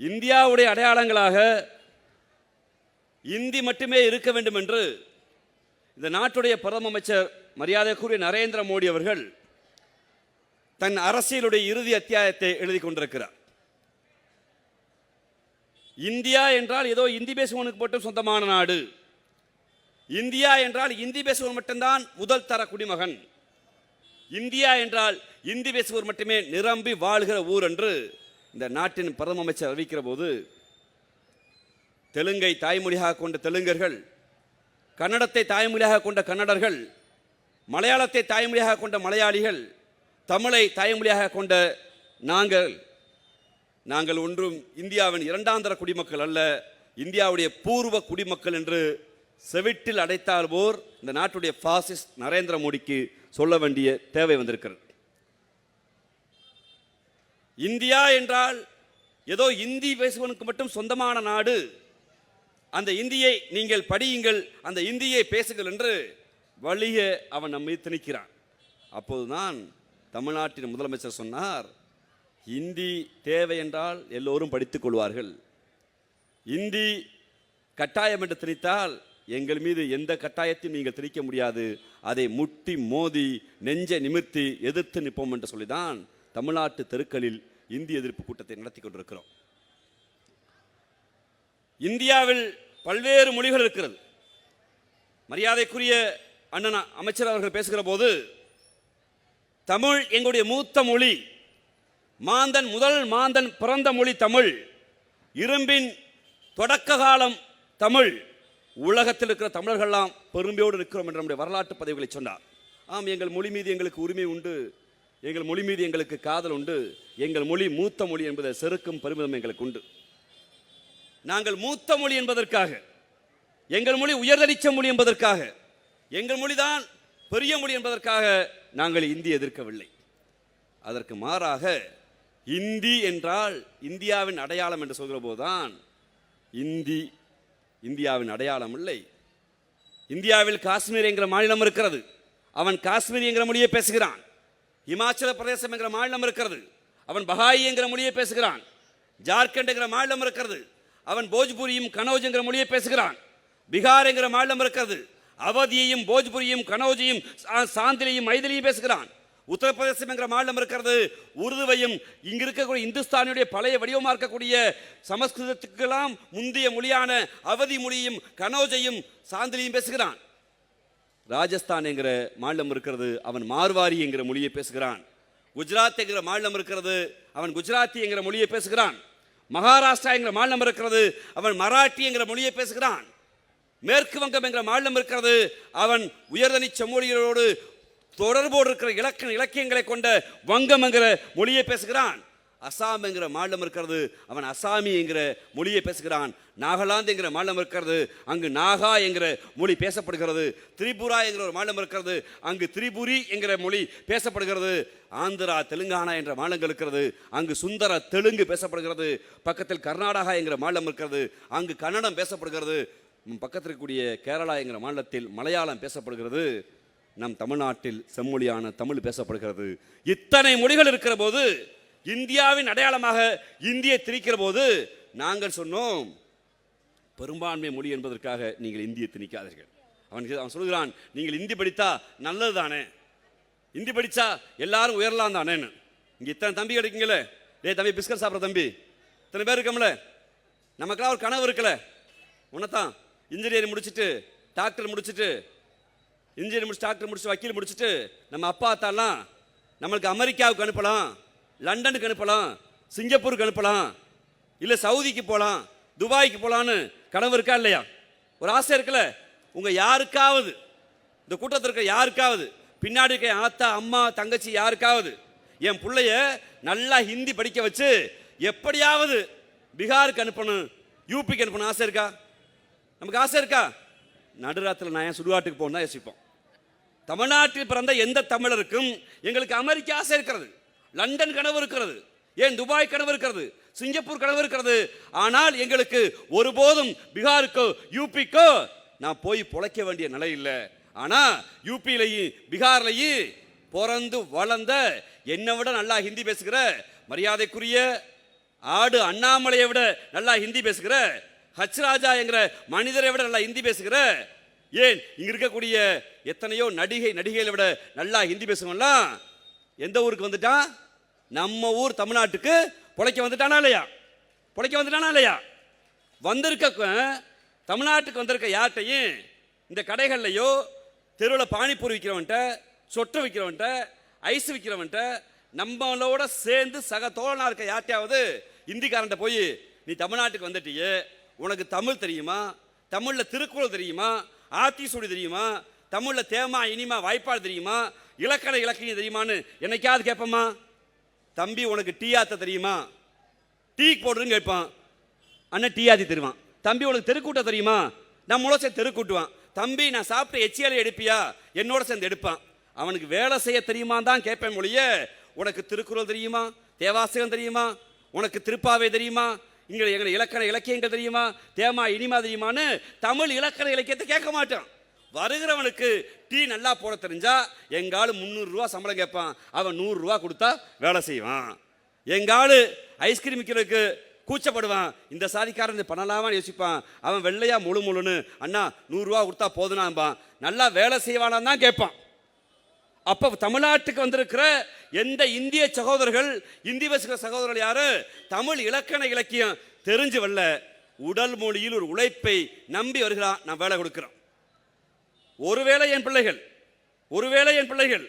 இந்தியாவுடைய அடையாளங்களாக இந்தி மட்டுமே இருக்க வேண்டும் என்று இந்த நாட்டுடைய பிரதம அமைச்சர் மரியாதைக்குரிய நரேந்திர மோடி அவர்கள் தன் அரசியலுடைய இறுதி அத்தியாயத்தை எழுதி கொண்டிருக்கிறார். இந்தியா என்றால் ஏதோ இந்தி பேசுவனுக்கு மட்டும் சொந்தமான நாடு. இந்தியா என்றால் இந்தி பேசுவோர் மட்டும்தான் முதல் தர குடிமகன். இந்தியா என்றால் இந்தி பேசுவோர் மட்டுமே நிரம்பி வாழ்கிற ஊர் என்று இந்த நாட்டின் பிரதம அமைச்சர் அறிவிக்கிற போது தெலுங்கை தாய்மொழியாக கொண்ட தெலுங்கர்கள் கன்னடத்தை தாய்மொழியாக கொண்ட கன்னடர்கள் மலையாளத்தை தாய்மொழியாக கொண்ட மலையாளிகள் தமிழை தாய்மொழியாக கொண்ட நாங்கள் நாங்கள் ஒன்றும் இந்தியாவின் இரண்டாந்தர குடிமக்கள் அல்ல இந்தியாவுடைய பூர்வ குடிமக்கள் என்று செவிட்டில் அடைத்தால் போர் இந்த நாட்டுடைய பாசிஸ்ட் நரேந்திர மோடிக்கு சொல்ல வேண்டிய தேவை வந்திருக்கிறது. இந்தியா என்றால் ஏதோ இந்தி பேசுவனுக்கு மட்டும் சொந்தமான நாடு. அந்த இந்தியை நீங்கள் படியுங்கள் அந்த இந்தியை பேசுங்கள் என்று வழிய அவன் நம்மை திணிக்கிறான். அப்போதுதான் தமிழ்நாட்டின் முதலமைச்சர் சொன்னார் இந்தி தேவை என்றால் எல்லோரும் படித்துக் கொள்வார்கள். இந்தி கட்டாயம் என்று திணித்தால் எங்கள் மீது எந்த கட்டாயத்தையும் நீங்கள் திணிக்க முடியாது. அதை முட்டி மோதி நெஞ்சை நிமிர்த்தி எதிர்த்து நிற்போம் என்று சொல்லிதான் தமிழ்நாட்டு தெருக்களில் இந்திய எதிர்ப்பு கூட்டத்தை நடத்தி கொண்டிருக்கிறோம். இந்தியாவில் பல்வேறு மொழிகள் இருக்கிறது. மரியாதைக்குரிய அண்ணன் அமைச்சர் அவர்கள் பேசுகிற போது தமிழ் எங்களுடைய மூத்த மொழி மாந்தன் முதல் மாந்தன் பிறந்த மொழி தமிழ் இரும்பின் தொடக்க காலம் தமிழ். உலகத்தில் இருக்கிற தமிழர்கள்லாம் பெருமையோடு இருக்கிறோம் என்ற நம்முடைய வரலாற்று பதிவுகளை சொன்னார். ஆம் எங்கள் மொழி மீது எங்களுக்கு உரிமை உண்டு எங்கள் மொழி மீது எங்களுக்கு காதல் உண்டு. எங்கள் மொழி மூத்த மொழி என்பதை செருக்கும் பெருமிதம் எங்களுக்கு உண்டு. நாங்கள் மூத்த மொழி என்பதற்காக எங்கள் மொழி உயர்தளிச்ச மொழி என்பதற்காக எங்கள் மொழிதான் பெரிய மொழி என்பதற்காக நாங்கள் இந்தி எதிர்க்கவில்லை. அதற்கு மாறாக இந்தி என்றால் இந்தியாவின் அடையாளம் என்று சொல்கிற போதுதான் இந்தி இந்தியாவின் அடையாளம் இல்லை. இந்தியாவில் காஷ்மீர் என்கிற மாநிலம் இருக்கிறது. அவன் காஷ்மீர் என்கிற மொழியை பேசுகிறான். இமாச்சல பிரதேசம் என்கிற மாநிலம் இருக்கிறது. அவன் பஹாயி என்கிற மொழியை பேசுகிறான். ஜார்க்கண்ட் என்கிற மாநிலம் இருக்கிறது. அவன் போஜ்புரியும் கனோஜ் என்கிற மொழியை பேசுகிறான். பீகார் என்கிற மாநிலம் இருக்கிறது. அவதியையும் போஜ்புரியும் கனோஜையும் சா- சாந்திலையும் மைதிலையும் பேசுகிறான். உத்தரப்பிரதேசம் என்கிற மாநிலம் இருக்கிறது. உருதுவையும் இங்கு இருக்கக்கூடிய இந்துஸ்தானியுடைய பழைய வடிவமாக இருக்கக்கூடிய சமஸ்கிருதத்துக்கெல்லாம் முந்தைய மொழியான அவதி மொழியும் கனோஜையும் சாந்திலையும் பேசுகிறான். ராஜஸ்தான் என்கிற மாநிலம் இருக்கிறது அவன் மார்வாரி என்கிற மொழியை பேசுகிறான். குஜராத் என்கிற மாநிலம் இருக்கிறது அவன் குஜராத்தி என்கிற மொழியை பேசுகிறான். மகாராஷ்டிரா என்கிற மாநிலம் இருக்கிறது அவன் மராட்டி என்கிற மொழியை பேசுகிறான். மேற்கு வங்கம் என்கிற மாநிலம் இருக்கிறது அவன் உயர்தனி செம்மொழிகளோடு தொடர்போடு இருக்கிற இலக்கண இலக்கியங்களை கொண்ட வங்கம் என்கிற மொழியை பேசுகிறான். அசாம் என்கிற மாநிலம் இருக்கிறது அவன் அசாமி என்கிற மொழியை பேசுகிறான். நாகாலாந்து என்கிற மாநிலம் இருக்கிறது அங்கு நாகா என்கிற மொழி பேசப்படுகிறது. திரிபுரா என்கிற ஒரு மாநிலம் இருக்கிறது அங்கு திரிபுரி என்கிற மொழி பேசப்படுகிறது. ஆந்திரா தெலுங்கானா என்ற மாநிலங்கள் இருக்கிறது அங்கு சுந்தர தெலுங்கு பேசப்படுகிறது. பக்கத்தில் கர்நாடகா என்கிற மாநிலம் இருக்கிறது அங்கு கன்னடம் பேசப்படுகிறது. பக்கத்தில் இருக்கக்கூடிய கேரளா என்கிற மாநிலத்தில் மலையாளம் பேசப்படுகிறது. நம் தமிழ்நாட்டில் செம்மொழியான தமிழ் பேசப்படுகிறது. இத்தனை மொழிகள் இருக்கிற போது இந்தியாவின் அடையாளமாக இந்தியை திணிக்கிற போது நாங்கள் சொன்னோம் பெரும்பான்மை மொழி என்பதற்காக நீங்கள் இந்தியை திணிக்காதீர்கள். அவன் அவன் சொல்கிறான் நீங்கள் இந்தி படித்தா நல்லது தானே? இந்தி படித்தா எல்லாரும் உயரலாம் தானேன்னு? இங்கே இத்தனை தம்பி கிடைக்குங்களே. டேய் தம்பி பிஸ்கட் சாப்பிட்ற தம்பி. இத்தனை பேர் இருக்கோம்ல. நமக்கெல்லாம் ஒரு கனவு இருக்கல உன்னதான் இன்ஜினியரிங் முடிச்சுட்டு டாக்டர் முடிச்சுட்டு இன்ஜினியர் முடிச்சு டாக்டர் முடிச்சு வக்கீல் முடிச்சுட்டு நம்ம அப்பா அத்தாலாம் நம்மளுக்கு அமெரிக்காவுக்கு அனுப்பலாம். லண்டனுக்கு அனுப்பலாம் சிங்கப்பூருக்கு அனுப்பலாம் இல்லை சவுதிக்கு போகலாம் துபாய்க்கு போகலான்னு கனவு இருக்கா இல்லையா? ஒரு ஆசை இருக்குல்ல? உங்கள் யாருக்காவது இந்த கூட்டத்தில் இருக்க யாருக்காவது பின்னாடி இருக்க என் ஆத்தா அம்மா தங்கச்சி யாருக்காவது என் பிள்ளைய நல்லா ஹிந்தி படிக்க வச்சு எப்படியாவது பீகாருக்கு அனுப்பணும் யூபிக்கு அனுப்பணும் ஆசை இருக்கா? நமக்கு ஆசை இருக்கா? நடுராத்திரில் நான் ஏன் சுடுகாட்டுக்கு போகணும் தான் யோசிப்போம். தமிழ்நாட்டில் பிறந்த எந்த தமிழருக்கும் எங்களுக்கு அமெரிக்க ஆசை இருக்கிறது. லண்டன் கனவு இருக்கிறது ஏன் துபாய் கனவு இருக்கிறது சிங்கப்பூர் கனவு இருக்கிறது. ஆனால் எங்களுக்கு ஒருபோதும் பீகாருக்கோ யூபிக்கோ நான் போய் பொழைக்க வேண்டிய நிலை இல்லை. ஆனா யூபியிலையும் பீகார்லையும் பிறந்து வளர்ந்த என்னை விட நல்லா ஹிந்தி பேசுகிற மரியாதைக்குரிய ஆடு அண்ணாமலையை விட நல்லா ஹிந்தி பேசுகிற ஹச் ராஜா என்கிற மனிதரை விட நல்லா ஹிந்தி பேசுகிற ஏன் இங்கே இருக்கக்கூடிய எத்தனையோ நடிகை நடிகைகளை விட நல்லா ஹிந்தி பேசுவோம்லாம் எந்த ஊருக்கு வந்துட்டான்? நம்ம ஊர் தமிழ்நாட்டுக்கு பிழைக்க வந்துட்டானா இல்லையா? பிழைக்க வந்துட்டானா இல்லையா? வந்திருக்க தமிழ்நாட்டுக்கு வந்திருக்க யார்கிட்டையும் இந்த கடைகள்லையோ தெருவில் பானிபூரி விற்கிறவன்ட்ட சொட்டு விற்கிறவன்ட்ட ஐஸ் விற்கிறவன்ட்ட நம்மளோட சேர்ந்து சக தோழனாக இருக்க யார்ட்டையாவது இந்திக்காரன்ட்ட போய் நீ தமிழ்நாட்டுக்கு வந்துட்டியே உனக்கு தமிழ் தெரியுமா? தமிழில் திருக்குறள் தெரியுமா? ஆத்திசூடி தெரியுமா? தமிழில் தேமா இனிமா வாய்ப்பாடு தெரியுமா? இலக்கண இலக்கியம் தெரியுமான்னு என்னைக்காவது கேட்போமா? தம்பி உனக்கு டீ ஆத்த தெரியுமா? டீ போடுறேன்னு கேட்பான். அண்ணன் டீ ஆத்தி தருவான். தம்பி உனக்கு தெருக்கூட்ட தெரியுமா? நம்மளோட சேர்ந்து தெருக்கூட்டுவான். தம்பி நான் சாப்பிட்ட எச்சியால எடுப்பியா? என்னோட சேர்ந்து எடுப்பான். அவனுக்கு வேலை செய்ய தெரியுமா தான் கேட்பேன் மொழிய. உனக்கு திருக்குறள் தெரியுமா? தேவாசகம் தெரியுமா? உனக்கு திருப்பாவை தெரியுமா? எங்களை எங்களை இலக்கண இலக்கியங்கள் தெரியுமா? தேமா இனிமா தெரியுமான்னு தமிழ் இலக்கண இலக்கியத்தை கேட்க மாட்டான். வருகிறவனுக்கு டீ நல்லா போட தெரிஞ்சா எங்காலும் முந்நூறுரூவா சம்பளம் கேட்பான். அவன் நூறுரூவா கொடுத்தா வேலை செய்வான். எங்காலு ஐஸ்கிரீம் விற்கிறதுக்கு கூச்சப்படுவான். இந்த சாதிக்காரன் இது பண்ணலாமான்னு யோசிப்பான். அவன் வெள்ளையா முழு முழுன்னு அண்ணா நூறுரூவா கொடுத்தா போதுனாம்பான் நல்லா வேலை செய்வானான் தான் கேட்பான். அப்போ தமிழ்நாட்டுக்கு வந்திருக்கிற எந்த இந்திய சகோதரர்கள் இந்தி பேசுகிற சகோதரர்கள் யாரு? தமிழ் இலக்கண இலக்கியம் தெரிஞ்சு வரல உடல் மொழியில் ஒரு உழைப்பை நம்பி வருகிறான். நான் வேலை கொடுக்குறோம் ஒருவேளை என் பிள்ளைகள் ஒருவேளை என் பிள்ளைகள்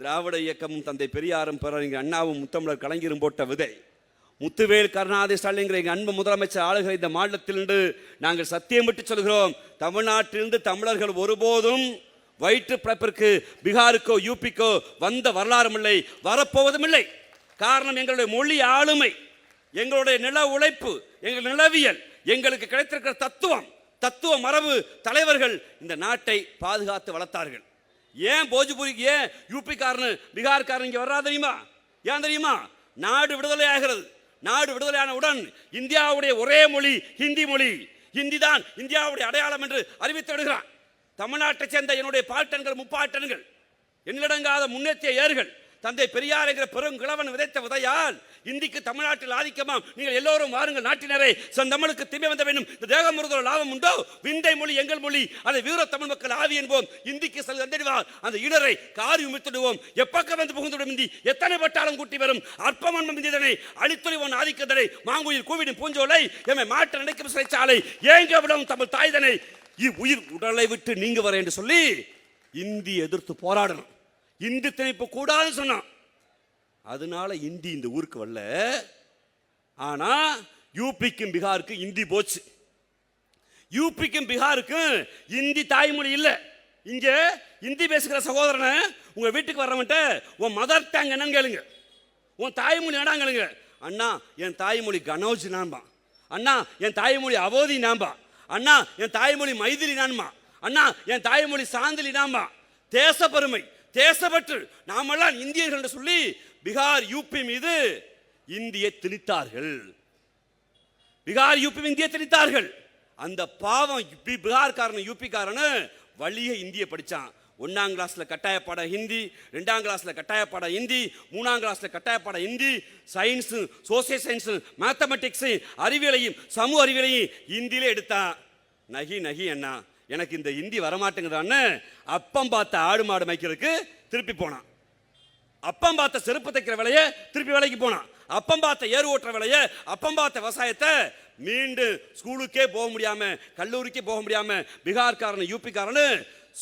திராவிட இயக்கமும் தந்தை பெரியாரும் பேரறிஞர் அண்ணாவும் முத்தமிழர் கலைஞரும் போட்ட விதை முத்துவேல் கருணாநிதி ஸ்டாலின்கிற எங்கள் அன்பு முதலமைச்சர் ஆளுகிற இந்த மாநிலத்திலிருந்து நாங்கள் சத்தியமிட்டு சொல்கிறோம். தமிழ்நாட்டிலிருந்து தமிழர்கள் ஒருபோதும் வயிற்று பிறப்பிற்கு பீகாருக்கோ யூபிக்கோ வந்த வரலாறும் இல்லை வரப்போவதும் இல்லை. காரணம் எங்களுடைய மொழி ஆளுமை எங்களுடைய நில உழைப்பு எங்கள் நிலவியல் எங்களுக்கு கிடைத்திருக்கிற தத்துவம். தத்துவ மரபு தலைவர்கள் இந்த நாட்டை பாதுகாத்து வளர்த்தார்கள். ஏன் போஜ்பூரிக்கு ஏன் யூபிக்காரனு பீகார்காரன் இங்கே வர்றா தெரியுமா? ஏன் தெரியுமா? நாடு விடுதலை ஆகிறது. நாடு விடுதலையானவுடன் இந்தியாவுடைய ஒரே மொழி ஹிந்தி மொழி. ஹிந்தி தான் இந்தியாவுடைய அடையாளம் என்று அறிவித்து விடுகிறான் தமிழ்நாட்டைச் சேர்ந்த என்னுடைய பாட்டன்கள் முப்பாட்டன்கள். எண்ணிலடங்காத முன்னேற்றிய ஏர்கள் தந்தை பெரியார் என்கிற பெரும் கிழவன் விதைத்த விதையால் இந்திக்கு தமிழ்நாட்டில் ஆதிக்கமாம். நீங்கள் எல்லோரும் வாருங்கள் நாட்டினரே. செந்தமிழுக்கு திமை வந்த வேண்டும் இந்த தேகம் முறுதல் லாபம் உண்டோ? விந்தை மொழி எங்கள் மொழி. அதை வீர தமிழ் மக்கள் ஆவி என்போம். இந்திக்கு செல் தந்திடுவார். அந்த இடரை காரி உமித்துடுவோம் எப்பக்கம் வந்து புகுந்துவிடும் இந்தி? எத்தனை பட்டாலும் கூட்டி வரும்? அற்பமன் இந்திதனை அழித்துறைவன் ஆதிக்கதனை மாங்குயில் கூவிடும் பூஞ்சோலை எம்மை மாற்ற நினைக்கும் சிறைச்சாலை. ஏங்க விடும் தமிழ் தாய்தனை. உயிர் உடலை விட்டு நீங்க வர என்று சொல்லி இந்தி எதிர்த்து போராடணும். இந்தி திணிப்பு கூடாதுன்னு சொன்னான். அதனால இந்தி இந்த ஊருக்கு வரல. ஆனா யூபிக்கும் பீகாருக்கும் இந்தி போச்சு. யூபிக்கும் பீகாருக்கும் இந்தி தாய்மொழி இல்லை. இங்கே இந்தி பேசுகிற சகோதரனை உங்கள் வீட்டுக்கு வர்றவன்ட்ட உன் மதர் டேங் என்னன்னு கேளுங்க. உன் தாய்மொழி என்னடா கேளுங்க. அண்ணா என் தாய்மொழி கனோஜ் நான்பா அண்ணா என் தாய்மொழி அவோதி நான்பா அண்ணா என் தாய்மொழி மைதிலி நான்மா. அண்ணா என் தாய்மொழி சாந்திலி நான்பா தேச பெருமை தேசப்பற்று நாமெல்லாம் இந்தியர்கள் என்று சொல்லி பீகார் யூபி மீது இந்தியை திணித்தார்கள். பீகார் யூபி இந்திய திணித்தார்கள். அந்த பாவம் பி- பீகார்காரன் யூபிக்காரனு வழிய இந்திய படித்தான் ஒன்றாம் கிளாஸில் கட்டாய பாடம் ஹிந்தி ரெண்டாம் கிளாஸில் கட்டாய பாடம் ஹிந்தி மூணாம் கிளாஸில் கட்டாய பாடம் Hindi science social science mathematics அறிவியலையும் சமூக அறிவியலையும் ஹிந்தியிலே எடுத்தான். நகி நகி அண்ணா. எனக்கு இந்த ஹிந்தி வரமாட்டேங்குதான்னு அப்பம் பார்த்த ஆடு மாடு மேய்க்கிறதுக்கு திருப்பி போனான். அப்பம் பார்த்த செருப்பு தைக்கிற வேலையை திருப்பி வேலைக்கு போனான். அப்பம் பார்த்த ஏறு ஓட்டுற வேலையை அப்பம் பார்த்த விவசாயத்தை மீண்டும் ஸ்கூலுக்கே போக முடியாம கல்லூரிக்கே போக முடியாம பீகார்காரனு யூபிக்காரனு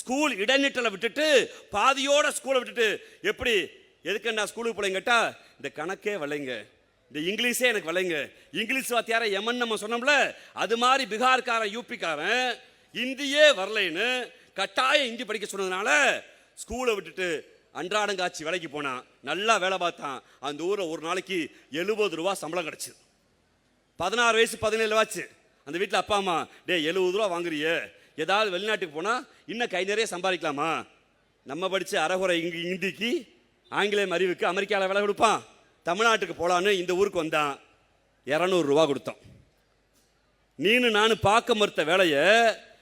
ஸ்கூல் இடைநிட்டலை விட்டுட்டு பாதியோட ஸ்கூலை விட்டுட்டு எப்படி எதுக்கு நான் ஸ்கூலுக்கு போலங்க கேட்டா இந்த கணக்கே வரலைங்க இந்த இங்கிலீஷே எனக்கு வலைங்க இங்கிலீஷ் வாத்தியார எமன் நம்ம சொன்னோம்ல அது மாதிரி பீகார்காரன் யூபிக்காரன் இந்தியே வரலைன்னு கட்டாயம் இந்தி படிக்க சொன்னதுனால ஸ்கூலை விட்டுட்டு அன்றாடங்காட்சி வேலைக்கு போனான் நல்லா வேலை பார்த்தான். அந்த ஊரில் ஒரு நாளைக்கு எழுபது ரூபா சம்பளம் கிடச்சிது. பதினாறு வயசு பதினேழு வாச்சு அந்த வீட்டில் அப்பா அம்மா டே எழுபது ரூபா வாங்குறியே. ஏதாவது வெளிநாட்டுக்கு போனால் இன்னும் கை நிறைய சம்பாதிக்கலாமா? நம்ம படித்த அறகுறை இங்கு இந்திக்கு ஆங்கிலேயம் அறிவுக்கு அமெரிக்காவில் வேலை கொடுப்பான். தமிழ்நாட்டுக்கு போகலான்னு இந்த ஊருக்கு வந்தான். இரநூறுவா கொடுத்தோம் நீனு நான் பார்க்க மறுத்த வேலையை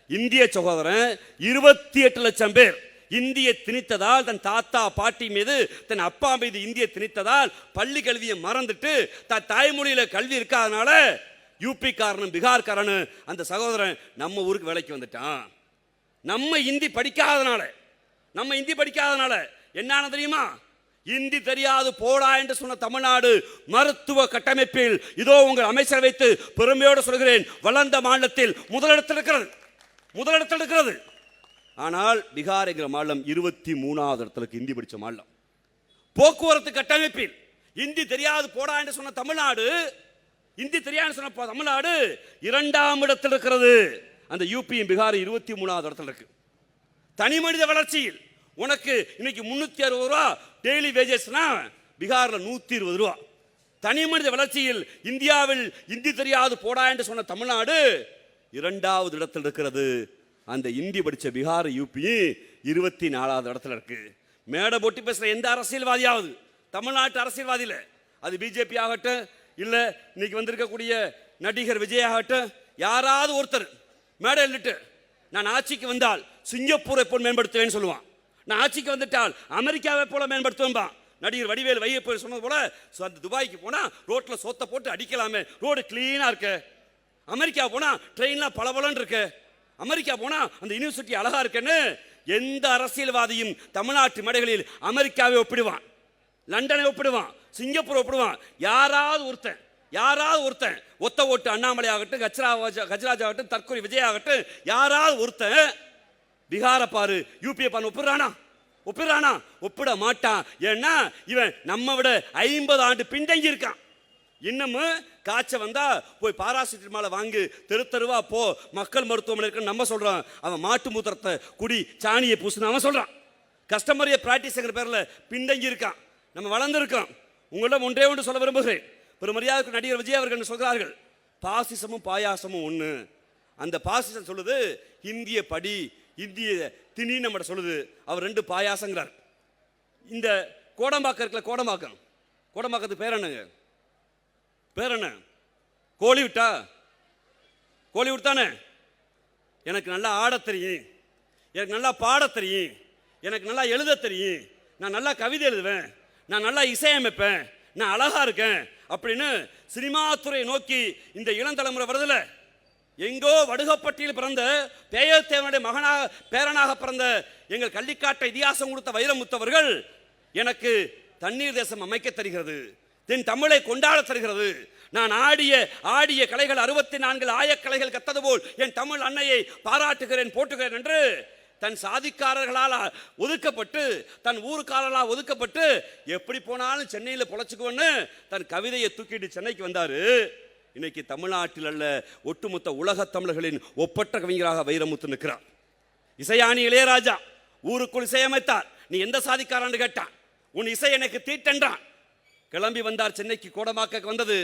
இந்திய சகோதரன் இருபத்தி எட்டு லட்சம் பேர். இந்திய திணித்ததால் தன் தாத்தா பாட்டி மீது தன் அப்பா மீது இந்திய திணித்ததால் பள்ளி கல்வியை மறந்துட்டு தன் தாய்மொழியில் கல்வி இருக்காதனால யூபி காரனும் பீகார் காரனும் அந்த சகோதரன் நம்ம ஊருக்கு வேலைக்கு வந்துட்டான். நம்ம இந்தி படிக்காதனால நம்ம இந்தி படிக்காதனால என்ன தெரியுமா? இந்தி தெரியாது போடா என்று சொன்ன தமிழ்நாடு மருத்துவ கட்டமைப்பில் இதோ உங்கள் அமைச்சர் வைத்து பெருமையோடு சொல்கிறேன். வளர்ந்த மாநிலத்தில் முதலிடத்தில் இருக்கிறது. முதலிடத்தில் இருக்கிறது. ஆனால் பீகார் என்கிற மாநிலம் இருபத்தி மூணாவது இடத்துல இந்தி படித்த மாநிலம். போக்குவரத்து கட்டமைப்பில். இந்தி தெரியாது போடா என்று சொன்ன தமிழ்நாடு இந்தி தெரியாது சொன்ன தமிழ்நாடு இரண்டாம் இடத்தில் இருக்கிறது. அந்த யூபியும் பீகார் இருபத்தி மூணாவது இடத்துல இருக்கு. தனி மனித வளர்ச்சியில் உனக்கு இன்னைக்கு முன்னூத்தி அறுபது ரூபா டெய்லி வேஜஸ்னா பீகாரில் நூத்தி இருபது ரூபா. தனி மனித வளர்ச்சியில் இந்தியாவில் இந்தி தெரியாது போடா என்று சொன்ன தமிழ்நாடு இரண்டாவது இடத்தில் இருக்கிறது. அந்த இந்தி படிச்ச பீகார் யூபி இருபத்தி நாலாவது இடத்துல இருக்கு. மேடை போட்டி பேசுகிற எந்த அரசியல்வாதியாவது? தமிழ்நாட்டு அரசியல்வாதியில. அது பிஜேபி ஆகட்டும் இல்லை இன்னைக்கு வந்திருக்கக்கூடிய நடிகர் விஜய் ஆகட்டும் யாராவது ஒருத்தர் மேடை நின்னுட்டு நான் ஆட்சிக்கு வந்தால் சிங்கப்பூரை போல் மேம்படுத்துவேன்னு சொல்லுவான். நான் ஆட்சிக்கு வந்துட்டால் அமெரிக்காவை போல மேம்படுத்துவேன்பா. நடிகர் வடிவேல் போய் சொன்னது போல அந்த துபாய்க்கு போனால் ரோட்டில் சோத்தை போட்டு அடிக்கலாமே. ரோடு கிளீனாக இருக்கு. அமெரிக்கா போனா ட்ரெயின்லாம் பளபளன்னு இருக்கு. அமெரிக்கா போனா அந்த யூனிவர்சிட்டி அழகா இருக்குன்னு எந்த அரசியல்வாதியும் தமிழ்நாட்டு மேடைகளில் அமெரிக்காவை ஒப்பிடுவான். லண்டனை ஒப்பிடுவான். சிங்கப்பூர் ஒப்பிடுவான். யாராவது ஒருத்தன் யாராவது ஒருத்தன் ஒத்த ஓட்டு அண்ணாமலை ஆகட்டும் கஜ்ராஜ் கஜராஜ் ஆகட்டும் தற்கொலை விஜய் ஆகட்டும் யாராவது ஒருத்தன் பீகாரை பாரு யூபிஏ பாரு ஒப்பிடுறானா? ஒப்பிடுறானா? ஒப்பிட மாட்டான். ஏன்னா இவன் நம்ம விட ஐம்பது ஆண்டு பின்தங்கி இருக்கான் இன்னமும் காய்ச்சல் வந்தால் போய் பாராசிட்டமால வாங்கு தெரு தெருவா போ மக்கள் மருத்துவமனை இருக்குன்னு நம்ம சொல்கிறான் அவன் மாட்டு மூத்திரத்தை குடி சாணியை பூசுன்னு அவன் சொல்கிறான் கஸ்டமரிய ப்ராக்டிஸ்ங்கிற பேரில் பின்தங்கி இருக்கான். நம்ம வளர்ந்துருக்கோம். உங்களிடம் ஒன்றே ஒன்று சொல்ல விரும்புகிறேன். பெருமரியாதைக்கு நடிகர் விஜய் அவர்கள் சொல்கிறார்கள் பாசிசமும் பாயாசமும் ஒன்று அந்த பாசிசம் சொல்லுது இந்திய படி இந்திய திணி நம்மகிட்ட சொல்லுது. அவர் ரெண்டு பாயாசங்கிறார். இந்த கோடம்பாக்கம் இருக்கல கோடம்பாக்கம். கோடம்பாக்கத்துக்கு பேர் என்னங்க? பேர் என்ன? கோழி விட்டா? கோழி விட்டானே எனக்கு நல்லா ஆடத் தெரியும். எனக்கு நல்லா பாடத் தெரியும். எனக்கு நல்லா எழுத தெரியும். நான் நல்லா கவிதை எழுதுவேன். நான் நல்லா இசையமைப்பேன். நான் அழகாக இருக்கேன் அப்படின்னு சினிமா துறையை நோக்கி இந்த இளந்தலைமுறை வருதுல. எங்கோ வடுகப்பட்டியில் பிறந்த பேயத்தேவனுடைய மகனாக பேரனாக பிறந்த எங்கள் கள்ளிக்காட்டை இதிகாசம் கொடுத்த வைரமுத்தவர்கள் எனக்கு தண்ணீர் தேசம் அமைக்க தருகிறது. தென் தமிழை கொண்டாட தருகிறது. நான் ஆடிய ஆடிய கலைகள் அறுபத்தி நான்கு ஆயக்கலைகள் கத்தது போல் என் தமிழ் அன்னையை பாராட்டுகிறேன் போட்டுகிறேன் என்று தன் சாதிக்காரர்களால் ஒதுக்கப்பட்டு தன் ஊருக்காரர்களால் ஒதுக்கப்பட்டு எப்படி போனாலும் சென்னையில் பொழைச்சிக்குவோன்னு தன் கவிதையை தூக்கிட்டு சென்னைக்கு வந்தாரு. இன்னைக்கு தமிழ்நாட்டில் அல்ல ஒட்டுமொத்த உலகத் தமிழர்களின் ஒப்பற்ற கவிஞராக வைரமுத்து நிற்கிறார். இசையானி இளையராஜா ஊருக்குள் இசையமைத்தார். நீ எந்த சாதிக்காரன்னு கேட்டான். உன் இசை எனக்கு தீட்டென்றான். கிளம்பி வந்தார் சென்னைக்கு கோடம்பாக்க வந்தது.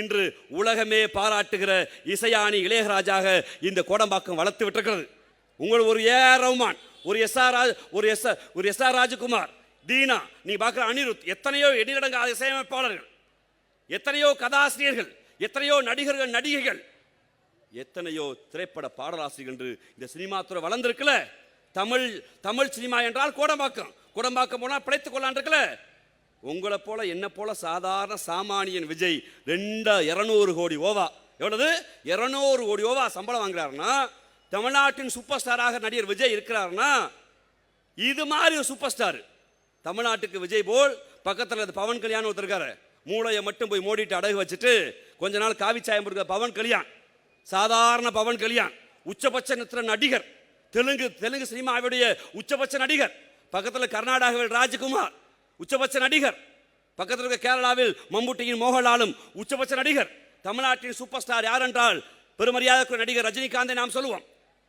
இன்று உலகமே பாராட்டுகிற இசையாணி இளையராஜாக இந்த கோடம்பாக்கம் வளர்த்து விட்டிருக்கிறது. உங்கள் ஒரு ஏ ரவுமான் ஒரு எஸ் ஆர் ராஜ் ஒரு எஸ் ஒரு எஸ் ஆர் ராஜகுமார் தீனா நீ பார்க்குற அனிருத் எத்தனையோ எடிலடங்காத இசையமைப்பாளர்கள் எத்தனையோ கதாசிரியர்கள் எத்தனையோ நடிகர்கள் நடிகைகள் எத்தனையோ திரைப்பட பாடலாசிரியர்கள் என்று இந்த சினிமா துறை வளர்ந்துருக்குல்ல தமிழ் தமிழ் சினிமா என்றால் கோடம்பாக்கம். கோடம்பாக்கம் போனால் பிழைத்துக் கொள்ளான் இருக்குல்ல உங்களை போல என்ன போல சாதாரண சாமானியன் விஜய் ரெண்டு இரநூறு கோடி ஓவா. எவ்வளவு? இரநூறு கோடி ஓவா சம்பளம் வாங்குறாருன்னா தமிழ்நாட்டின் சூப்பர் ஸ்டாராக நடிகர் விஜய் இருக்கிறாருன்னா இது மாதிரி ஒரு சூப்பர் ஸ்டார் தமிழ்நாட்டுக்கு விஜய் போல் பக்கத்தில் அது பவன் கல்யாணம் ஒருத்தருக்காரு மூளையை மட்டும் போய் மூடிட்டு அடகு வச்சுட்டு கொஞ்ச நாள் காவி சாயம் கொடுக்க பவன் கல்யாண். சாதாரண பவன் கல்யாண் உச்சபட்ச நித்திர நடிகர். தெலுங்கு தெலுங்கு சினிமாவுடைய உச்சபட்ச நடிகர். பக்கத்தில் கர்நாடகாவில் ராஜ்குமார். உச்சபட்ச நடிகர். பக்கத்தில் இருக்க கேரளாவில் மம்முட்டியின் மோகன்லாலும் உச்சபட்ச நடிகர். தமிழ்நாட்டின் சூப்பர் ஸ்டார் யார் என்றால் பெருமரியாதைக்குரிய நடிகர் ரஜினிகாந்தை நாம் சொல்லுவோம்.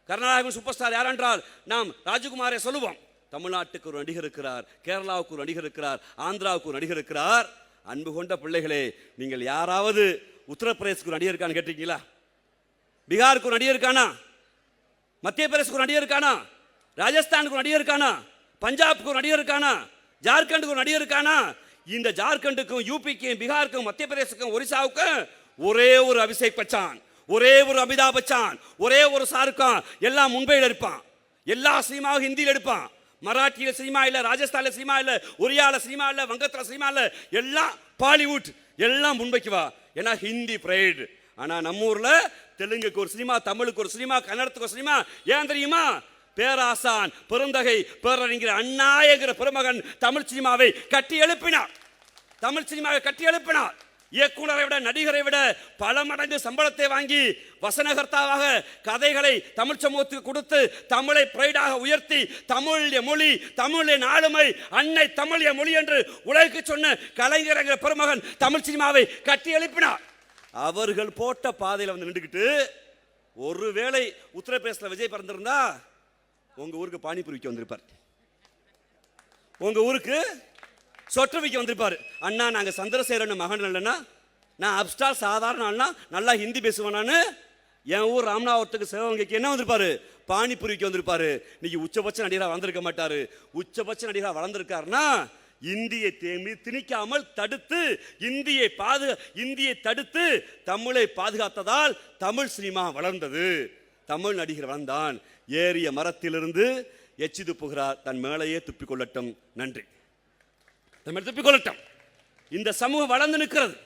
கர்நாடகாவின் சூப்பர் ஸ்டார் யார் என்றால் நாம் ராஜகுமாரை சொல்லுவோம். தமிழ்நாட்டுக்கு ஒரு நடிகர் இருக்கிறார் கேரளாவுக்கு ஒரு நடிகர் இருக்கிறார் ஆந்திராவுக்கு ஒரு நடிகர் இருக்கிறார். அன்பு கொண்ட பிள்ளைகளே நீங்கள் யாராவது உத்தரப்பிரதேசுக்கு ஒரு நடிகர் இருக்கான்னு கேட்டிருக்கீங்களா? பீகாருக்கு ஒரு நடிகர் இருக்கானா மத்திய பிரதேசுக்கு ஒரு நடிகர் இருக்கானா ராஜஸ்தானுக்கு ஒரு நடிகர் இருக்கானா பஞ்சாப்க்கு ஒரு நடிகர் இருக்கானா ஜார்க்கண்டுக்கு ஒரு நடிகர் இருக்கானா? இந்த ஜார்க்கண்டுக்கும் யூபிக்கும் பீகாருக்கும் மத்திய பிரதேசக்கும் ஒரிசாவுக்கும் ஒரே ஒரு அபிஷேக் பச்சான் ஒரே ஒரு அமிதாப் பச்சான் ஒரே ஒரு ஷாருக்கான் எல்லாம் மும்பையில் எடுப்பான். எல்லா சினிமாவும் ஹிந்தியில் எடுப்பான். மராட்டியில் சினிமா இல்லை ராஜஸ்தானில் சினிமா இல்லை ஒரியால சினிமா இல்லை வங்கத்தில் சினிமா இல்லை எல்லாம் பாலிவுட் எல்லாம் முன்வைக்குவா ஏன்னா ஹிந்தி பிரைடு ஆனா நம்ம ஊரில் தெலுங்குக்கு ஒரு சினிமா தமிழுக்கு ஒரு சினிமா கன்னடத்துக்கு ஒரு சினிமா ஏன் தெரியுமா? பேராசான் பெருந்தகை பேரறிஞர் அண்ணா என்கிற பெருமகன் தமிழ் சினிமாவை கட்டி எழுப்பினார். தமிழ் சினிமாவை கட்டி எழுப்பினார். இயக்குனரை விட நடிகரை விட பல மடங்கு சம்பளத்தை வாங்கி வசனகர்த்தாவாக கதைகளை தமிழ் சமூகத்துக்கு கொடுத்து தமிழை பிரைடாக உயர்த்தி தமிழ் மொழி தமிழ் என் ஆளுமை அன்னை தமிழ் மொழி என்று உலகுக்கு சொன்ன கலைஞர் என்கிற பெருமகன் தமிழ் சினிமாவை கட்டி எழுப்பினார். அவர்கள் போட்ட பாதையில் வந்து நின்றுக்கிட்டு ஒருவேளை உத்தரப்பிரதேசத்தில் விஜய் பிறந்திருந்தா உங்கள் ஊருக்கு பானிபூரி விற்க வந்திருப்பார். உங்கள் ஊருக்கு சொட்டு விற்க வந்திருப்பாரு. அண்ணா நாங்கள் சந்திரசேகரன் மகன் இல்லைன்னா நான் அப்ஸ்டார் சாதாரண ஆள்னா நல்லா ஹிந்தி பேசுவேனான்னு என் ஊர் ராமநாதபுரத்துக்கு சிவகங்கைக்கு என்ன வந்திருப்பாரு? பானிபூரி விற்க வந்திருப்பாரு. இன்னைக்கு உச்சபட்ச நடிகராக வளர்ந்துருக்க மாட்டாரு. உச்சபட்ச நடிகராக வளர்ந்துருக்காருன்னா இந்தியை தேமி திணிக்காமல் தடுத்து இந்தியை பாது இந்தியை தடுத்து தமிழை பாதுகாத்ததால் தமிழ் சினிமா வளர்ந்தது. தமிழ் நடிகர் வளர்ந்தான். ஏறிய மரத்திலிருந்து எச்சி துப்புகிறார் தன் மேலேயே துப்பிக் கொள்ளட்டும். நன்றி. தன் துப்பிக் கொள்ளட்டும். இந்த சமூகம் வளர்ந்து நிற்கிறது.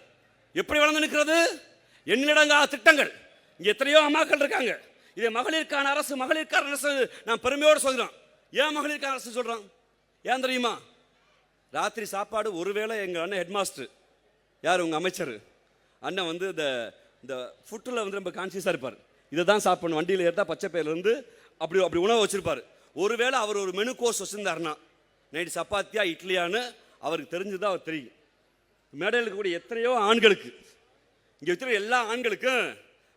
எப்படி வளர்ந்து நிற்கிறது? எண்ணிலடங்கா திட்டங்கள். இங்கே எத்தனையோ அம்மாக்கள் இருக்காங்க. இதை மகளிருக்கான அரசு மகளிருக்கான அரசு நான் பெருமையோடு சொல்கிறோம் ஏன் மகளிருக்கான அரசு சொல்கிறான் ஏன் தெரியுமா? ராத்திரி சாப்பாடு ஒருவேளை எங்கள் அண்ணன் ஹெட்மாஸ்டர் யார்? உங்கள் அமைச்சர். அண்ணன் வந்து இந்த இந்த ஃபுட்டில் வந்து ரொம்ப கான்சியஸாக இருப்பார். இதை தான் சாப்பிடணும். வண்டியில் ஏற்றா பச்சை பயிர்லேருந்து அப்படி அப்படி உணவு வச்சுருப்பார். ஒருவேளை அவர் ஒரு மெனு கோர்ஸ் வச்சுருந்தாருன்னா நைட்டு சப்பாத்தியா இட்லியான்னு அவருக்கு தெரிஞ்சுதான் அவர் தெரியும். மேடையில் இருக்கக்கூடிய எத்தனையோ ஆண்களுக்கு இங்கே இருக்கிற எல்லா ஆண்களுக்கும்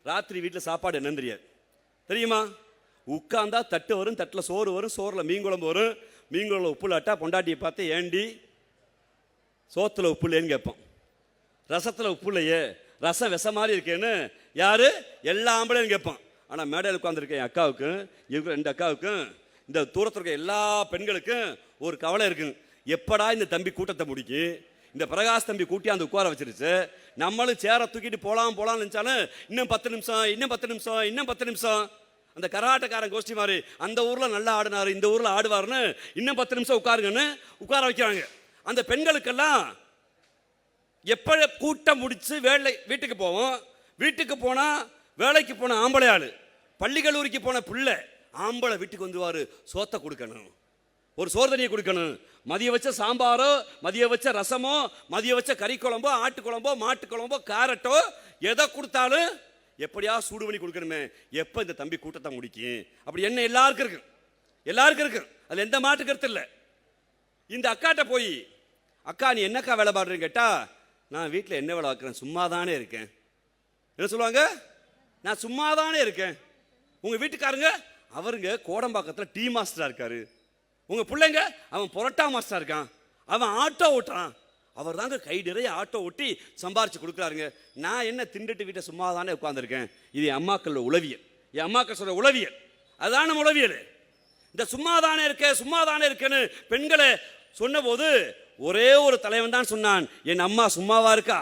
ராத்திரி வீட்டில் சாப்பாடு என்னன்னு தெரியாது. தெரியுமா? உட்காந்தா தட்டு வரும் தட்டில் சோறு வரும் சோறில் மீன் குழம்பு வரும். மீன் குழம்பு உப்பு லாட்டா பொண்டாட்டியை பார்த்து ஏண்டி சோத்தில் உப்பு இல்லைன்னு கேட்போம் ரசத்தில் உப்பு இல்லையே ரசம் விஷ மாதிரி இருக்கேன்னு யார்? எல்லா ஆம்பளையும் கேட்பான். ஆனால் மேடையில் உட்காந்துருக்க என் அக்காவுக்கும் இவங்க ரெண்டு அக்காவுக்கும் இந்த தூரத்தில் இருக்க எல்லா பெண்களுக்கும் ஒரு கவலை இருக்குங்க எப்படா இந்த தம்பி கூட்டத்தை முடிக்கி? இந்த பிரகாஷ் தம்பி கூட்டியாந்து உட்கார வச்சிருச்சு. நம்மளும் சேர தூக்கிட்டு போகலாம் போகலாம்னு நினச்சாலும் இன்னும் பத்து நிமிஷம் இன்னும் பத்து நிமிஷம் இன்னும் பத்து நிமிஷம். அந்த கராட்டக்காரன் கோஷ்டி மாதிரி அந்த ஊரில் நல்லா ஆடினார் இந்த ஊரில் ஆடுவாருன்னு இன்னும் பத்து நிமிஷம் உட்காருங்கன்னு உட்கார வைக்கிறாங்க. அந்த பெண்களுக்கெல்லாம் எப்போ கூட்டம் முடித்து வேலை வீட்டுக்கு போவோம். வீட்டுக்கு போனால் வேலைக்கு போன ஆம்பளை ஆள். பள்ளி கல்லூரிக்கு போன பிள்ளை ஆம்பளை வீட்டுக்கு வந்துவார் சோத்தை கொடுக்கணும். ஒரு சோதனையை கொடுக்கணும். மதிய வச்ச சாம்பாரோ மதிய வச்ச ரசமோ மதிய வச்ச கறி குழம்போ ஆட்டு குழம்போ மாட்டு குழம்போ கேரட்டோ எதை கொடுத்தாலும் எப்படியா சூடு பண்ணி கொடுக்கணுமே. எப்போ இந்த தம்பி கூட்டத்தை முடிக்கும்? அப்படி என்ன எல்லாருக்கும் இருக்கு. எல்லாருக்கும் இருக்கு. அதில் எந்த மாட்டு கருத்து இல்லை. இந்த அக்காட்ட போய் அக்கா நீ என்னக்கா வேலை பாடுறேன்னு கேட்டால் நான் வீட்டில் என்ன வேலை பார்க்குறேன்? சும்மா தானே இருக்கேன். என்ன சொல்லுவாங்க? நான் சும்மா தானே இருக்கேன். உங்கள் வீட்டுக்காரங்க அவருங்க கோடம்பாக்கத்தில் டீ மாஸ்டராக இருக்காரு. உங்கள் பிள்ளைங்க அவன் புரோட்டா மாஸ்டராக இருக்கான். அவன் ஆட்டோ ஓட்டுறான். அவர் தாங்க கை நிறைய ஆட்டோ ஓட்டி சம்பாரிச்சு கொடுக்குறாருங்க. நான் என்ன திண்டுட்டு வீட்டை சும்மா தானே உட்காந்துருக்கேன் இது என் அம்மாக்களோட உளவியல். என் அம்மாக்கள் சொல்கிற உளவியல். அதுதான் நம்ம உளவியல். இந்த சும்மா தானே இருக்க சும்மா தானே இருக்கேன்னு பெண்களை சொன்னபோது ஒரே ஒரு தலைவன் தான் சொன்னான் என் அம்மா சும்மாவா இருக்கா?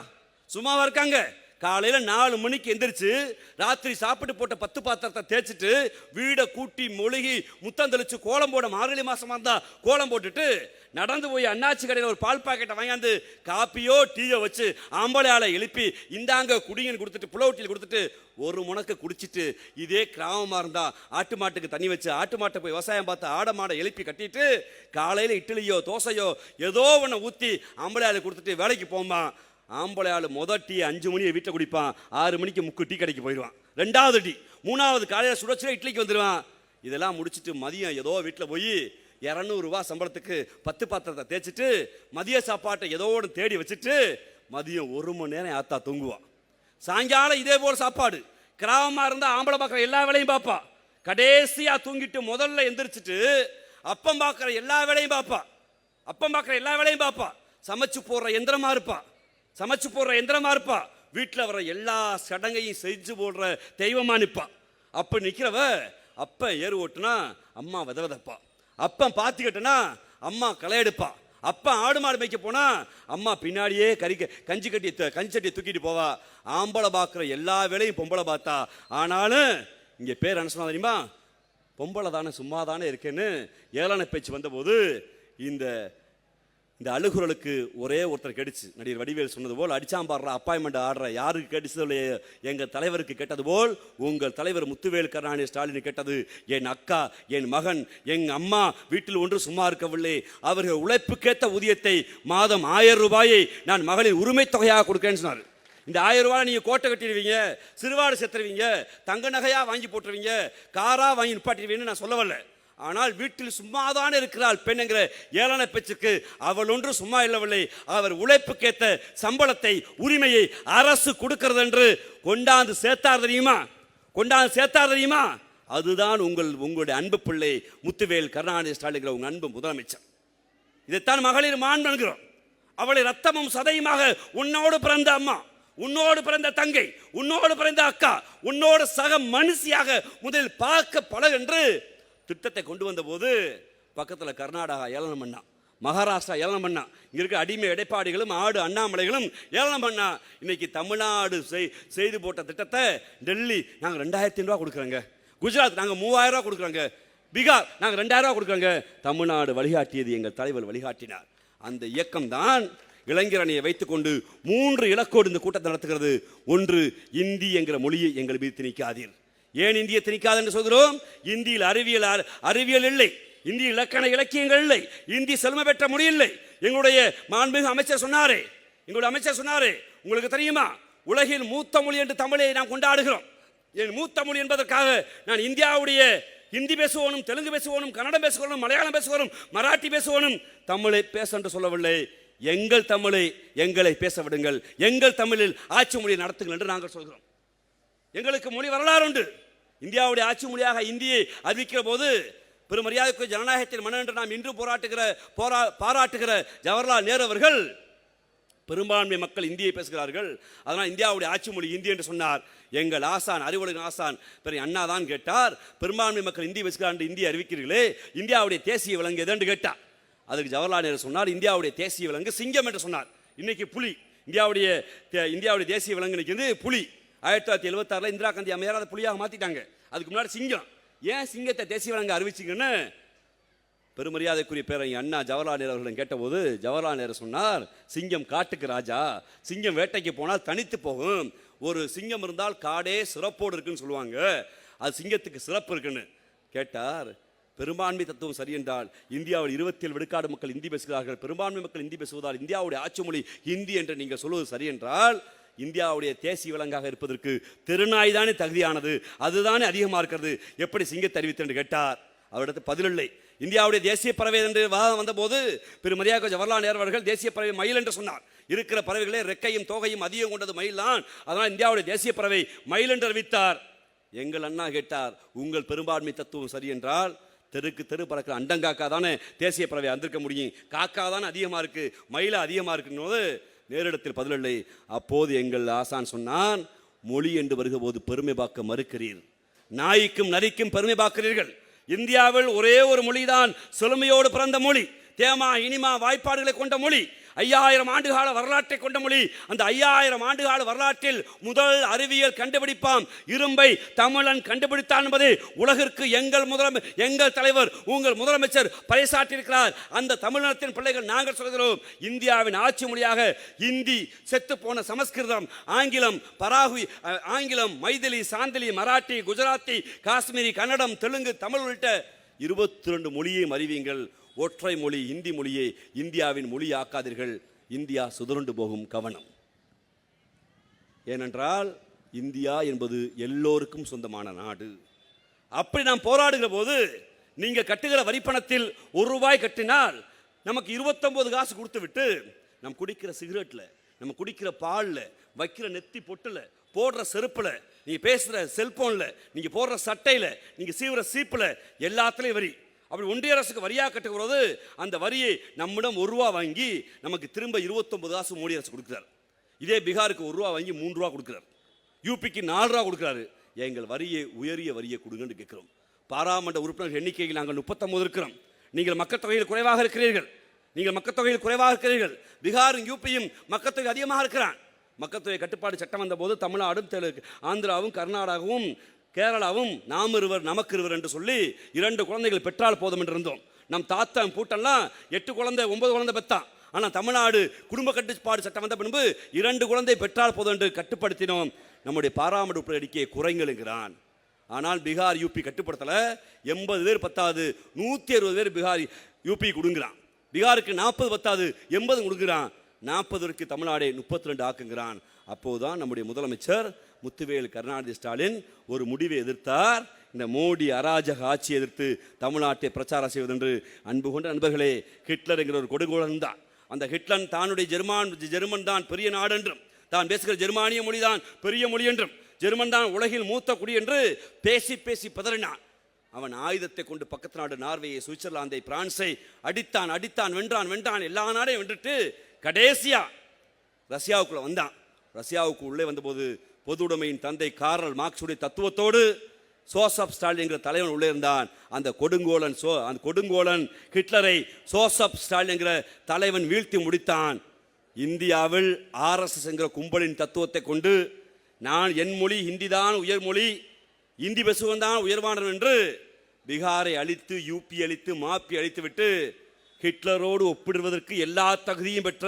சும்மாவா இருக்காங்க. காலையில் நாலு மணிக்கு எந்திரிச்சு ராத்திரி சாப்பிட்டு போட்ட பத்து பாத்திரத்தை தேய்ச்சிட்டு வீடை கூட்டி மொழுகி முத்தந்தளிச்சு கோலம் போட மார்கழி மாதமாக இருந்தால் கோலம் போட்டுட்டு நடந்து போய் அண்ணாச்சி கடையில் ஒரு பால் பாக்கெட்டை வாங்கியாந்து காப்பியோ டீயோ வச்சு ஆம்பளையால் எழுப்பி இந்தாங்க குடிங்கன்னு கொடுத்துட்டு புலவட்டியில் கொடுத்துட்டு ஒரு முனக்க குடிச்சிட்டு இதே கிராமமாக இருந்தால் ஆட்டு மாட்டுக்கு தண்ணி வச்சு ஆட்டு மாட்டை போய் விவசாயம் பார்த்து ஆட மாடை எழுப்பி கட்டிட்டு காலையில் இட்லியோ தோசையோ ஏதோ ஒன்று ஊற்றி ஆம்பளையால் கொடுத்துட்டு வேலைக்கு போமா ஆம்பளை ஆள் முத டீ அஞ்சு மணியை வீட்டில் குடிப்பான். ஆறு மணிக்கு முக்கு டீ கடைக்கு போயிடுவான். ரெண்டாவது டீ. மூணாவது காலையில் சுட இட்லிக்கு வந்துடுவான். இதெல்லாம் முடிச்சிட்டு மதியம் ஏதோ வீட்டில் போய் இரநூறுவா சம்பளத்துக்கு பத்து பாத்திரத்தை தேய்ச்சிட்டு மதிய சாப்பாட்டை ஏதோ ஒன்று தேடி வச்சுட்டு மதியம் ஒரு மணி நேரம் ஆத்தா தூங்குவான். சாயங்காலம் இதே போல் சாப்பாடு. கிராமமாக இருந்தால் ஆம்பளை பார்க்குற எல்லா வேலையும் பார்ப்பா கடைசியாக தூங்கிட்டு முதல்ல எந்திரிச்சிட்டு அப்பம் பார்க்குற எல்லா வேலையும் பார்ப்பா அப்பம் பார்க்குற எல்லா வேலையும் பார்ப்பா சமைச்சு போடுற எந்திரமாக இருப்பான் சமைச்சு போடுற எந்திரமா இருப்பா. வீட்டில் வர எல்லா சடங்கையும் செஞ்சு போடுற தெய்வமா நிற்பா அப்போ நிற்கிறவ அப்ப ஏறு ஓட்டுனா அம்மா வித விதப்பா அப்பன் பார்த்துக்கிட்டனா அம்மா களை எடுப்பா. அப்பா ஆடு மாடு மேய்க்க போனா அம்மா பின்னாடியே கறிக்க கஞ்சி கட்டி த- கஞ்சி சட்டியை தூக்கிட்டு போவா. ஆம்பளை பார்க்குற எல்லா வேலையும் பொம்பளை பார்த்தா ஆனாலும் இங்கே பேர் என்ன சொன்னா தெரியுமா? பொம்பளை தானே சும்மா தானே இருக்கேன்னு ஏளன பேச்சு வந்தபோது இந்த இந்த அழுகுறலுக்கு ஒரே ஒருத்தர் கெடிச்சு. நடிகர் வடிவேல் சொன்னது போல் அடிச்சாம்பாடுற அப்பாயின்மெண்ட் ஆடுற யாருக்கு கெடிச்சது எங்கள் தலைவருக்கு கெட்டது போல் உங்கள் தலைவர் முத்துவேல் கருணாநிதி ஸ்டாலின் கெட்டது. என் அக்கா என் மகன் என் அம்மா வீட்டில் ஒன்று சும்மா இருக்கவில்லை. அவர்கள் உழைப்புக்கேற்ற ஊதியத்தை மாதம் ஆயிரம் ரூபாயை நான் மகளிர் உரிமை தொகையாக கொடுக்கேன்னு சொன்னார். இந்த ஆயிரம் ரூபாய் நீங்கள் கோட்டை கட்டிடுவீங்க சிறுவாடு செத்துருவீங்க தங்க நகையாக வாங்கி போட்டுருவீங்க காராக வாங்கி நிப்பாட்டிடுவீங்கன்னு நான் சொல்ல வரல ஆனால் வீட்டில் சும்மாதான் இருக்கிறாள் பெண் என்கிற ஏளன பேச்சுக்கு அவள் ஒன்று சும்மா இல்லவில்லை. அவர் உழைப்புக்கேற்ற சம்பளத்தை உரிமையை அரசு கொடுக்கிறது என்று கொண்டாந்து சேர்த்தார் தெரியுமா? கொண்டாந்து சேர்த்தார் தெரியுமா? அதுதான் உங்கள் உங்களுடைய அன்பு பிள்ளை முத்துவேல் கருணாநிதி ஸ்டாலின் உங்கள் அன்பு முதலமைச்சர். இதைத்தான் மகளிர் மாண்பு என்கிறோம். அவளை ரத்தமும் சதையுமாக உன்னோடு பிறந்த அம்மா உன்னோடு பிறந்த தங்கை உன்னோடு பிறந்த அக்கா உன்னோடு சக மனுஷியாக முதலில் பார்க்க பழகென்று திட்டத்தை கொண்டு வந்த போது பக்கத்தில் கர்நாடகா ஏளனம் பண்ணா மகாராஷ்டிரா ஏளனம் பண்ணா இங்கே இருக்க அடிமை எடைப்பாடிகளும் ஆடு அண்ணாமலைகளும் ஏளனம் பண்ணா இன்னைக்கு தமிழ்நாடு செய்து போட்ட திட்டத்தை டெல்லி நாங்கள் ரெண்டாயிரத்தி ரூபா கொடுக்குறோங்க. குஜராத் நாங்கள் மூவாயிரம் ரூபா கொடுக்குறோங்க. பீகார் நாங்கள் ரெண்டாயிரம் ரூபா கொடுக்குறோங்க. தமிழ்நாடு வழிகாட்டியது எங்கள் தலைவர் வழிகாட்டினார். அந்த இயக்கம் தான் இளைஞர் அணியை வைத்துக்கொண்டு மூன்று இலக்கோடு இந்த கூட்டத்தை நடத்துகிறது. ஒன்று இந்தி என்கிற மொழியை எங்கள் மீது திணிக்காதீர். ஏன் இந்திய திணிக்காது என்று சொல்கிறோம்? இந்தியில் அறிவியல் அறிவியல் இல்லை. இந்திய இலக்கண இலக்கியங்கள் இல்லை. இந்தி செல்ம பெற்ற மொழி இல்லை. எங்களுடைய மாண்புமிகு அமைச்சர் சொன்னாரே. எங்களுடைய அமைச்சர் சொன்னாரே. உங்களுக்கு தெரியுமா? உலகின் மூத்த மொழி என்று தமிழை நாம் கொண்டாடுகிறோம். என் மூத்த மொழி என்பதற்காக நான் இந்தியாவுடைய ஹிந்தி பேசுவோனும் தெலுங்கு பேசுவோனும் கன்னடம் பேசுவோனும் மலையாளம் பேசுவோனும் மராட்டி பேசுவோனும் தமிழை பேச என்று சொல்லவில்லை. எங்கள் தமிழை எங்களை பேச விடுங்கள். எங்கள் தமிழில் ஆட்சி மொழியை நடத்துங்கள் என்று நாங்கள் சொல்கிறோம். எங்களுக்கு மொழி வரலாறு உண்டு இந்தியாவுடைய ஆட்சி மொழியாக இந்தியை அறிவிக்கிற போது பெருமரியாதைக்கு ஜனநாயகத்தின் மன என்று நாம் இன்று போராட்டுகிற போரா பாராட்டுகிற ஜவஹர்லால் நேரு அவர்கள் பெரும்பான்மை மக்கள் இந்தியை பேசுகிறார்கள். அதனால் இந்தியாவுடைய ஆட்சி மொழி இந்தி என்று சொன்னார். எங்கள் ஆசான் அறிவுலகின் ஆசான் பெரிய அண்ணா தான் கேட்டார். பெரும்பான்மை மக்கள் இந்தி பேசுகிறார் என்று இந்தியை அறிவிக்கிறீர்களே இந்தியாவுடைய தேசிய விலங்கு எதென்று கேட்டார். அதுக்கு ஜவஹர்லால் நேரு சொன்னார் இந்தியாவுடைய தேசிய விலங்கு சிங்கம் என்று சொன்னார். இன்னைக்கு புலி இந்தியாவுடைய தே- இந்தியாவுடைய தேசிய விலங்கு இன்னைக்கு புலி. ஆயிரத்தி தொள்ளாயிரத்தி எழுபத்தாறில் இந்திரா காந்தி அம்மையார் அதை புலியாக மாற்றிட்டாங்க அதுக்கு முன்னாடி சிங்கம். ஏன் சிங்கத்தை தேசிய விலங்கு அறிவிச்சிங்கன்னு? பெருமரியாதைக்குரிய பேரங்க அண்ணா ஜவஹர்லால் நேரு அவர்களிடம் கேட்டபோது ஜவஹர்லால் நேரு சொன்னார் சிங்கம் காட்டுக்கு ராஜா. சிங்கம் வேட்டைக்கு போனால் தனித்து போகும். ஒரு சிங்கம் இருந்தால் காடே சிறப்போடு இருக்குன்னு சொல்லுவாங்க. அது சிங்கத்துக்கு சிறப்பு இருக்குன்னு. கேட்டார் பெரும்பான்மை தத்துவம் சரி என்றால் இந்தியாவில் இருபத்தி ஏழு விழுக்காடு மக்கள் இந்தி பேசுகிறார்கள். பெரும்பான்மை மக்கள் இந்தி பேசுவதால் இந்தியாவுடைய ஆட்சி மொழி ஹிந்தி என்று நீங்கள் சொல்வது சரி என்றால் இந்தியாவுடைய தேசிய விலங்காக இருப்பதற்கு திருநாய் தானே தகுதியானது? அதுதானே அதிகமாக இருக்கிறது. எப்படி சிங்கத்தை அறிவித்து என்று கேட்டார். அவரிடத்து பதிலில்லை இந்தியாவுடைய தேசிய பறவை என்று வாதம் வந்தபோது பெருமரியாதை ஜவஹர்லால் நேரு அவர்கள் தேசிய பறவை மயில் என்று சொன்னார். இருக்கிற பறவைகளே ரெக்கையும் தோகையும் அதிகம் கொண்டது மயில் தான் அதனால் இந்தியாவுடைய தேசிய பறவை மயில் என்று அறிவித்தார். எங்கள் அண்ணா கேட்டார் உங்கள் பெரும்பான்மை தத்துவம் சரி என்றால் தெருக்கு தெரு பறக்கிற அண்டங்காக்கா தானே தேசிய பறவை வந்திருக்க முடியும்? காக்கா தானே அதிகமாக இருக்கு. மயில அதிகமாக இருக்குன்னு நேரிடத்தில் பதிலில்லை அப்போது எங்கள் ஆசான் சொன்னான் மொழி என்று வருகிற போது பெருமை பார்க்க மறுக்கிறீர். நாய்க்கும் நரிக்கும் பெருமை பார்க்கிறீர்கள். இந்தியாவில் ஒரே ஒரு மொழிதான் செழுமையோடு பிறந்த மொழி. தேமா இனிமா வாய்ப்பாடுகளை கொண்ட மொழி. ஐயாயிரம் ஆண்டுகால வரலாற்றை கொண்ட மொழி. அந்த ஐயாயிரம் ஆண்டுகால வரலாற்றில் முதல் அறிவியல் கண்டுபிடிப்பாம். இரும்பை தமிழன் கண்டுபிடித்தான் என்பதை உலகிற்கு எங்கள் முதலமை எங்கள் தலைவர் உங்கள் முதலமைச்சர் பறைசாற்றியிருக்கிறார். அந்த தமிழினத்தின் பிள்ளைகள் நாங்கள் சொல்கிறோம். இந்தியாவின் ஆட்சி மொழியாக இந்தி செத்து போன சமஸ்கிருதம் ஆங்கிலம் பராகுவி ஆங்கிலம் மைதிலி சாந்திலி மராட்டி குஜராத்தி காஷ்மீரி கன்னடம் தெலுங்கு தமிழ் உள்ளிட்ட இருபத்தி ரெண்டு மொழியையும் அறிவீங்கள். ஒற்றை மொழி இந்தி மொழியை இந்தியாவின் மொழி ஆக்காதீர்கள் இந்தியா சுதறுண்டு போகும் கவனம். ஏனென்றால் இந்தியா என்பது எல்லோருக்கும் சொந்தமான நாடு. அப்படி நாம் போராடுகிற போது நீங்க கட்டுகிற வரிப்பணத்தில் ஒரு ரூபாய் கட்டினால் நமக்கு இருபத்தொன்பது காசு கொடுத்து விட்டு நம்ம குடிக்கிற சிகரெட்ல நம்ம குடிக்கிற பால்ல வைக்கிற நெத்தி பொட்டுல போடுற செருப்புல நீங்க பேசுற செல்போன்ல நீங்க போடுற சட்டையில நீங்க சீவுற சீப்புல எல்லாத்துலயும் வரி. அப்படி ஒன்றிய அரசுக்கு வரியாக கட்டுகிறது அந்த வரியை நம்மிடம் ஒரு ரூபா வாங்கி நமக்கு திரும்ப இருபத்தொன்பது காசு மோடி அரசு கொடுக்குறார். இதே பீகாருக்கு ஒரு ரூபா வாங்கி மூன்று ரூபா கொடுக்குறார். யூபிக்கு நாலு ரூபா கொடுக்குறாரு. எங்கள் வரியை உயரிய வரியை கொடுங்கன்னு கேட்குறோம். பாராளுமன்ற உறுப்பினர் எண்ணிக்கையில் நாங்கள் முப்பத்தொம்பது இருக்கிறோம். நீங்கள் மக்கள் தொகையில் குறைவாக இருக்கிறீர்கள். நீங்கள் மக்கள் தொகையில் குறைவாக இருக்கிறீர்கள். பீகாரும் யூபியும் மக்கள் தொகை அதிகமாக இருக்கிறான். மக்கள் தொகை கட்டுப்பாடு சட்டம் வந்தபோது தமிழ்நாடும் தெலுங்கு ஆந்திராவும் கர்நாடகாவும் கேரளாவும் நாம் இருவர் நமக்கு இருவர் என்று சொல்லி இரண்டு குழந்தைகள் பெற்றால் போதும் என்று இருந்தோம். நம் தாத்தா பூட்டெல்லாம் எட்டு குழந்தை ஒன்பது குழந்தை பெத்தான். ஆனால் தமிழ்நாடு குடும்ப கட்டுப்பாடு சட்டம் வந்த பின்பு இரண்டு குழந்தை பெற்றால் போதும் என்று கட்டுப்படுத்தினோம். நம்முடைய பாராமரிப்பு அடிக்கையை குறைங்களுங்கிறான். ஆனால் பீகார் யூபி கட்டுப்படுத்தல. எண்பது பேர் பத்தாது நூற்றி அறுபது பேர் பீகார் யூபி கொடுங்குறான். பீகாருக்கு நாற்பது பத்தாது எண்பது கொடுக்குறான் நாற்பதுக்கு தமிழ்நாடை முப்பத்தி ரெண்டு ஆக்குங்கிறான். அப்போதுதான் நம்முடைய முதலமைச்சர் முத்துவேல் கருணாநிதி ஸ்டாலின் ஒரு முடிவை எதிர்த்தார். இந்த மோடி அராஜக ஆட்சியை எதிர்த்து தமிழ்நாட்டை பிரச்சாரம் செய்வதென்று அன்பு கொண்ட நண்பர்களே ஹிட்லர் என்கிற ஒரு கொடுங்கோலன் தான். அந்த ஹிட்லன் தானுடைய ஜெர்மான் ஜெர்மன் தான் பெரிய நாடு என்றும் தான் பேசுகிற ஜெர்மானிய மொழி தான் பெரிய மொழி என்றும் ஜெர்மன் தான் உலகில் மூத்த குடி என்று பேசி பேசி பதறினான். அவன் ஆயுதத்தை கொண்டு பக்கத்து நாடு நார்வேயை சுவிட்சர்லாந்தை பிரான்ஸை அடித்தான் அடித்தான் வென்றான் வென்றான் எல்லா நாடையும் வென்றுட்டு கடைசியா ரஷ்யாவுக்குள்ளே வந்தான். ரஷ்யாவுக்கு உள்ளே வந்தபோது பொது உடைமையின் தந்தை காரல் மார்க்ஸுடைய தத்துவத்தோடு சோசப் ஸ்டாலின் என்கிற தலைவன் உள்ளே இருந்தான். அந்த கொடுங்கோலன் சோ அந்த கொடுங்கோலன் ஹிட்லரை சோசப் ஸ்டாலின் என்கிற தலைவன் வீழ்த்தி முடித்தான். இந்தியாவில் ஆர்எஸ்எஸ் என்கிற கும்பலின் தத்துவத்தை கொண்டு நான் என் மொழி ஹிந்தி தான் உயர்மொழி இந்தி பேசுவன் தான் உயர்வானவன் என்று பீகாரை அழித்து யூபி அழித்து மாப்பி அழித்து விட்டு ஹிட்லரோடு ஒப்பிடுவதற்கு எல்லா தகுதியும் பெற்ற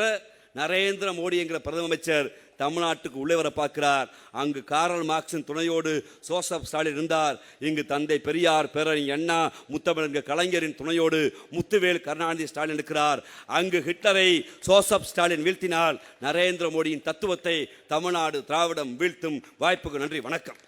நரேந்திர மோடி என்கிற பிரதம அமைச்சர் தமிழ்நாட்டுக்கு உள்ளே வர பார்க்கிறார். அங்கு காரல் மார்க்சின் துணையோடு சோசப் ஸ்டாலின் இருந்தார். இங்கு தந்தை பெரியார் பெறன் அண்ணா முத்தமிழங்க கலைஞரின் துணையோடு முத்துவேல் கருணாநிதி ஸ்டாலின் இருக்கிறார். அங்கு ஹிட்லரை சோசப் ஸ்டாலின் வீழ்த்தினால் நரேந்திர மோடியின் தத்துவத்தை தமிழ்நாடு திராவிடம் வீழ்த்தும் வாய்ப்புக்கு நன்றி வணக்கம்.